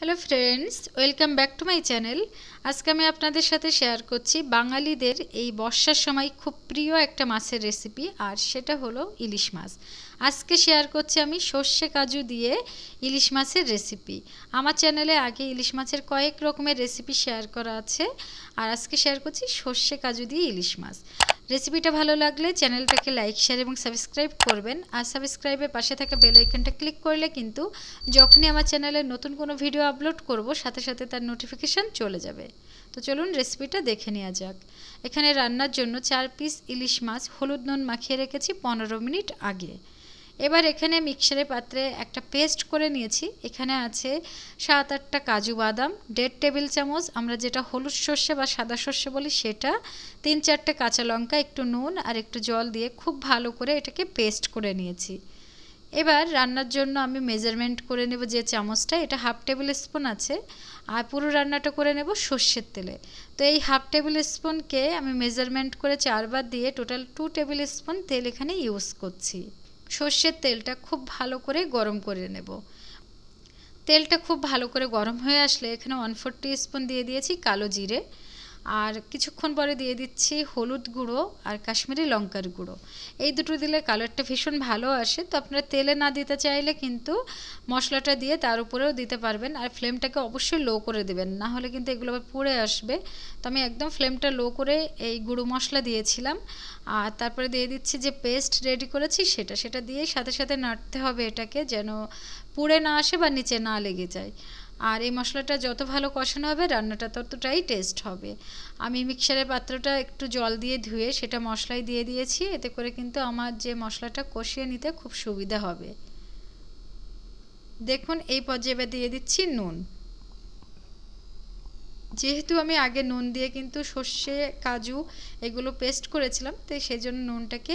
Hello friends welcome back to my channel আজকে আমি আপনাদের সাথে শেয়ার করছি বাঙালিদের এই বর্ষার সময় খুব প্রিয় একটা মাছের রেসিপি আর সেটা হলো ইলিশ মাছ। আজকে শেয়ার করছি আমি সর্ষে কাজু দিয়ে ইলিশ মাছের রেসিপি আমার চ্যানেলে আগে ইলিশ মাছের কয়েক রকমের রেসিপি শেয়ার করা আছে, আর আজকে শেয়ার করছি সর্ষে কাজু দিয়ে ইলিশ মাছ। রেসিপিটা ভালো লাগলে চ্যানেলটাকে লাইক শেয়ার এবং সাবস্ক্রাইব করবেন। আর সাবস্ক্রাইবের পাশে থাকা বেল আইকনটা ক্লিক করলে কিন্তু যখনই আমার চ্যানেলে নতুন কোনো ভিডিও আপলোড করব, সাথে সাথে তার নোটিফিকেশান চলে যাবে। তো চলুন রেসিপিটা দেখে নেওয়া যাক। এখানে রান্নার জন্য চার পিস ইলিশ মাছ হলুদ নুন মাখিয়ে রেখেছি পনেরো মিনিট আগে। এবার এখানে মিক্সারে পাত্রে একটা পেস্ট করে নিয়েছি। এখানে আছে সাত আটটা কাজু বাদাম, দেড় টেবিল চামচ, আমরা যেটা হলুদ সর্ষে বা সাদা সর্ষে বলি সেটা, তিন চারটে কাঁচা লঙ্কা, একটু নুন আর একটু জল দিয়ে খুব ভালো করে এটাকে পেস্ট করে নিয়েছি। এবার রান্নার জন্য আমি মেজারমেন্ট করে নেব যে চামচটা, এটা হাফ টেবিল স্পুন আছে, আর পুরো রান্নাটা করে নেব সর্ষের তেলে। তো এই হাফ টেবিল স্পুনকে আমি মেজারমেন্ট করে চারবার দিয়ে টোটাল টু টেবিল স্পুন তেল এখানে ইউজ করছি। সর্ষের তেলটা খুব ভালো করে গরম করে নেব। তেলটা খুব ভালো করে গরম হয়ে আসলে এখানে ওয়ান ফোর স্পুন দিয়ে দিয়েছি কালো জিরে। আর কিছুক্ষণ পরে দিয়ে দিচ্ছি হলুদ গুঁড়ো আর কাশ্মীরি লঙ্কার গুঁড়ো। এই দুটো দিলে কালারটা ভীষণ ভালো আসে। তো আপনারা তেলে না দিতে চাইলে কিন্তু মশলাটা দিয়ে তার উপরেও দিতে পারবেন। আর ফ্লেমটাকে অবশ্যই লো করে দেবেন। না হলে কিন্তু এগুলো আবার পুড়ে আসবে। তো আমি একদম ফ্লেমটা লো করে এই গুঁড়ো মশলা দিয়েছিলাম। আর তারপরে দিয়ে দিচ্ছি যে পেস্ট রেডি করেছি সেটা সেটা দিয়ে সাথে সাথে নাড়তে হবে এটাকে যেন পুড়ে না আসে বা নিচে না লেগে যায়। আর এই মশলাটা যত ভালো কষানো হবে, রান্নাটা ততটাই টেস্ট হবে। আমি মিক্সারের পাত্রটা একটু জল দিয়ে ধুয়ে সেটা মশলায় দিয়ে দিয়েছি, এতে করে কিন্তু আমার যে মশলাটা কষিয়ে নিতে খুব সুবিধা হবে। দেখুন, এই পর্যায়ে দিয়ে দিচ্ছি নুন। যেহেতু আমি আগে নুন দিয়ে কিন্তু সর্ষে, কাজু এগুলো পেস্ট করেছিলাম, তো সেই জন্য নুনটাকে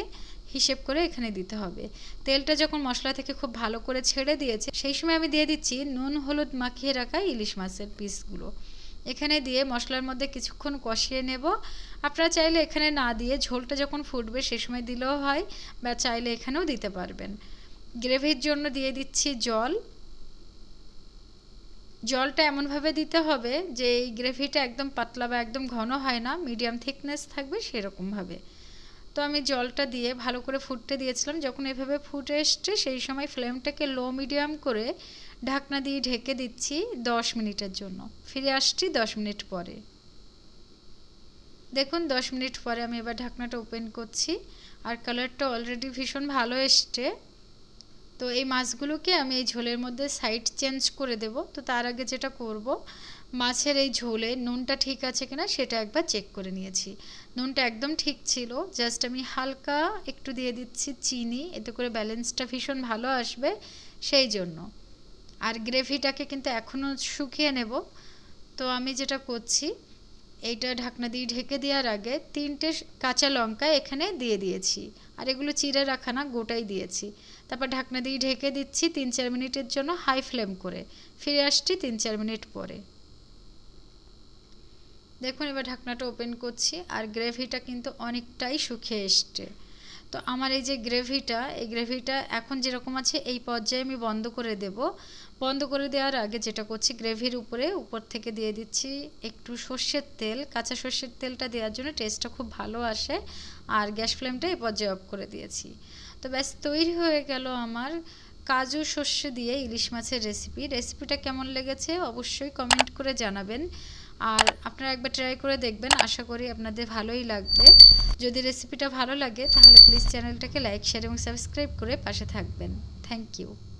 হিসেব করে এখানে দিতে হবে। তেলটা যখন মশলা থেকে খুব ভালো করে ছেড়ে দিয়েছে, সেই সময় আমি দিয়ে দিচ্ছি নুন, হলুদ মাখিয়ে রাখা ইলিশ মাছের পিসগুলো। এখানে দিয়ে মশলার মধ্যে কিছুক্ষণ কষিয়ে নেব। আপনারা চাইলে এখানে না দিয়ে ঝোলটা যখন ফুটবে সে সময় দিলেও হয়, বা চাইলে এখানেও দিতে পারবেন। গ্রেভির জন্য দিয়ে দিচ্ছি জল। জলটা এমনভাবে দিতে হবে যে এই গ্রেভিটা একদম পাতলা বা একদম ঘন হয় না মিডিয়াম থিকনেস থাকবে সেরকমভাবে। তো আমি জলটা দিয়ে ভালো করে ফুটতে দিয়েছিলাম। যখন এভাবে ফুটে এসছে, সেই সময় ফ্লেমটাকে লো মিডিয়াম করে ঢাকনা দিয়ে ঢেকে দিচ্ছি দশ মিনিটের জন্য। ফিরে আসছি দশ মিনিট পরে। দেখুন, দশ মিনিট পরে আমি এবার ঢাকনাটা ওপেন করছি। আর কালারটা অলরেডি ভীষণ ভালো এসছে। তো এই মাছগুলোকে আমি এই ঝোলের মধ্যে সাইড চেঞ্জ করে দেব। তো তার আগে যেটা করব, মাছের এই ঝোলে নুনটা ঠিক আছে কিনা সেটা একবার চেক করে নিয়েছি। নুনটা একদম ঠিক ছিল জাস্ট আমি হালকা একটু দিয়ে দিচ্ছি চিনি, এতে করে ব্যালেন্সটা ভীষণ ভালো আসবে সেই জন্য। আর গ্রেভিটাকে কিন্তু এখনও শুকিয়ে নেব। তো আমি যেটা করছি এইটা ঢাকনা দিয়ে ঢেকে দেওয়ার আগে তিনটে কাঁচা লঙ্কা এখানে দিয়ে দিয়েছি। আর এগুলো চিড়ে রাখা না, গোটাই দিয়েছি। তারপর ঢাকনা দিয়ে ঢেকে দিচ্ছি তিন চার মিনিটের জন্য হাই ফ্লেম করে। ফিরে আসছি তিন চার মিনিট পরে। দেখুন এবার ঢাকনাটা ওপেন করছি আর গ্রেভিটা কিন্তু অনেকটাই শুকিয়ে এসছে। তো আমার এই যে গ্রেভিটা, এই গ্রেভিটা এখন যেরকম আছে এই পর্যায়ে আমি বন্ধ করে দেব। বন্ধ করে দেওয়ার আগে যেটা করছি, গ্রেভির উপরে, উপর থেকে দিয়ে দিচ্ছি একটু সর্ষের তেল। কাঁচা সর্ষের তেলটা দেওয়ার জন্য টেস্টটা খুব ভালো আসে আর গ্যাস ফ্লেমটা এই পর্যায়ে অফ করে দিয়েছি। তো ব্যাস, তৈরি হয়ে গেল আমার কাজু শস্য দিয়ে ইলিশ মাছের রেসিপি রেসিপিটা কেমন লেগেছে অবশ্যই কমেন্ট করে জানাবেন। আর আপনারা একবার ট্রাই করে দেখবেন। আশা করি আপনাদের ভালোই লাগবে। যদি রেসিপিটা ভালো লাগে, তাহলে প্লিজ চ্যানেলটাকে লাইক শেয়ার এবং সাবস্ক্রাইব করে পাশে থাকবেন। Thank you